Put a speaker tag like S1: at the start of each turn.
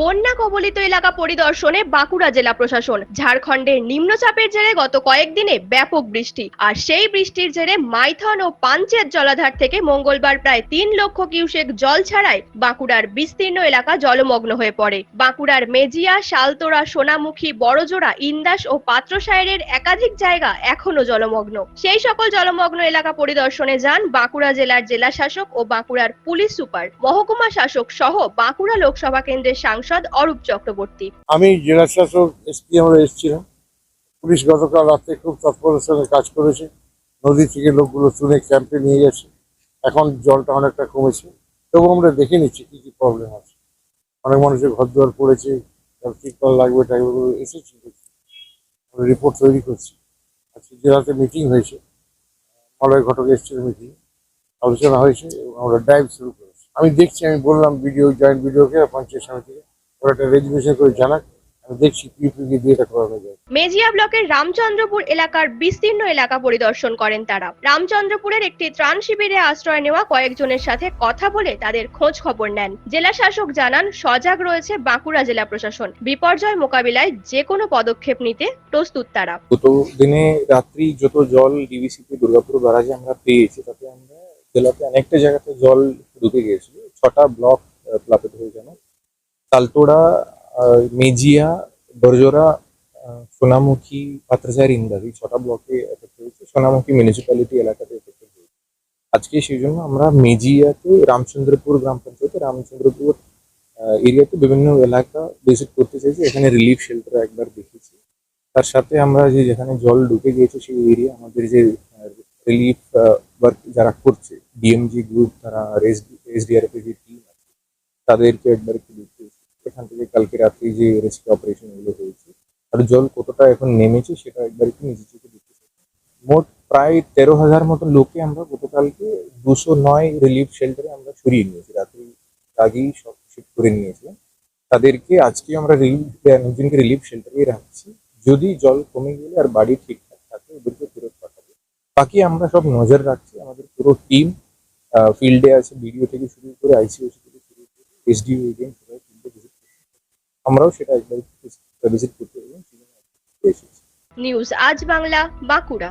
S1: বন্যা কবলিত এলাকা পরিদর্শনে বাঁকুড়া জেলা প্রশাসন। ঝাড়খণ্ডের নিম্নচাপের জেরে গত কয়েকদিনে ব্যাপক বৃষ্টি। আর সেই বৃষ্টির জেরে মাইথন ও পাঞ্চেত জলাধার থেকে মঙ্গলবার প্রায় তিন লক্ষ কিউসেক জল ছাড়াই বাঁকুড়ার বিস্তীর্ণ এলাকা জলমগ্ন হয়ে পড়ে। বাঁকুড়ার মেজিয়া, শালতোড়া, সোনামুখী, বড়জোড়া, ইন্দাস ও পাত্রসায়ের একাধিক জায়গা এখনও জলমগ্ন। সেই সকল জলমগ্ন এলাকা পরিদর্শনে যান বাঁকুড়া জেলার জেলা শাসক ও বাঁকুড়ার পুলিশ সুপার। মহকুমা শাসক সহ বাঁকুড়া লোকসভা কেন্দ্রের সাংসদ অরূপ চক্রবর্তী।
S2: আমি জেলা শাসক এসপি আমরা এসেছিলাম। পুলিশ গতকাল রাতে খুব তৎপরের সঙ্গে কাজ করেছে। নদী থেকে লোকগুলো তুলে ক্যাম্পে নিয়ে গেছে। এখন জলটা অনেকটা কমেছে। তবু আমরা দেখে নিচ্ছি কি কি প্রবলেম আছে। অনেক মানুষের ঘর দুয়ার পড়েছে। তার লাগবে টাইমগুলো এসেছি আমরা রিপোর্ট তৈরি করছি। আজকে জেলাতে মিটিং হয়েছে, মলয় ঘটক এসেছিল মিটিং আলোচনা হয়েছে এবং আমরা ড্রাইভ শুরু করেছি। আমি দেখছি, আমি বললাম ভিডিও জয়েন্ট ভিডিওকে পঞ্চায়েত সমিতিকে। ওরা একটা করে জানাক।
S1: মেজিয়া ব্লকের রামচন্দ্রপুর এলাকার বিস্তীর্ণ এলাকা পরিদর্শন করেন তারা। রামচন্দ্রপুরের একটি ত্রাণ শিবিরে আশ্রয় নেওয়া কয়েকজনের সাথে কথা বলে তাদের খোঁজ খবর নেন। জেলা শাসক জানান সজাগ রয়েছে বাঁকুড়া জেলা প্রশাসন। বিপর্যয় মোকাবিলায় যে কোনো পদক্ষেপ নিতে প্রস্তুত তারা।
S3: গত দিনে রাত্রি যত জল ডিভিসিপি দুর্গাপুর ব্যারাজে আমরা পেয়েছি তাতে আমরা জেলাতে অনেকটা জায়গাতে জল ঢুকে গিয়েছিল। ছটা ব্লক প্লাবিত হয়ে গেল। তালতোড়া মেজিয়া বরজোরা সোনামুখী পাত্রসার ইন্দার ছটা ব্লকে এফেক্ট হয়েছে সোনামুখী মিউনিসিপ্যালিটি এলাকাতে আজকে সেই জন্য আমরা মেজিয়াতে রামচন্দ্রপুর গ্রাম পঞ্চায়েতে, রামচন্দ্রপুর এরিয়াতে বিভিন্ন এলাকা ভিজিট করতে চাইছি। এখানে রিলিফ শেল্টার একবার দেখেছি। তার সাথে আমরা যে যেখানে জল ঢুকে গিয়েছে সেই এরিয়া আমাদের যে রিলিফ ওয়ার্ক যারা করছে ডিএমজি গ্রুপ তারা এসডিআরএফ এর যে টিম আছে, তাদেরকে একবার একটু দেখতে এসেছি। এখান থেকে কালকে রাত্রে যে রেস্কিউ অপারেশনগুলো হয়েছে, আর জল কতটা এখন নেমেছে সেটা একবার একটু নিজে চোখে দেখতে। মোট প্রায় তেরো হাজার মতো লোককে আমরা গতকালকে দুশো নয় রিলিফ শেল্টারে আমরা সরিয়ে নিয়েছি। রাত্রি আগেই সব শিফট করে নিয়েছিলাম। তাদেরকে আজকে আমরা রিলিফ একজনকে রিলিফ শেল্টারে রাখছি। যদি জল কমে গেলে আর বাড়ি ঠিকঠাক থাকে, ওদেরকে ফেরত পাঠাবো। বাকি আমরা সব নজর রাখছি। আমাদের পুরো টিম ফিল্ডে আছে। ভিডিও থেকে শুরু করে আইসিওসি থেকে শুরু করে এসডিও এজেন্ট সবাই আমরাও সেটা একবার ভিজিট করতে
S1: নিউজ আজ বাংলা বাঁকুড়া।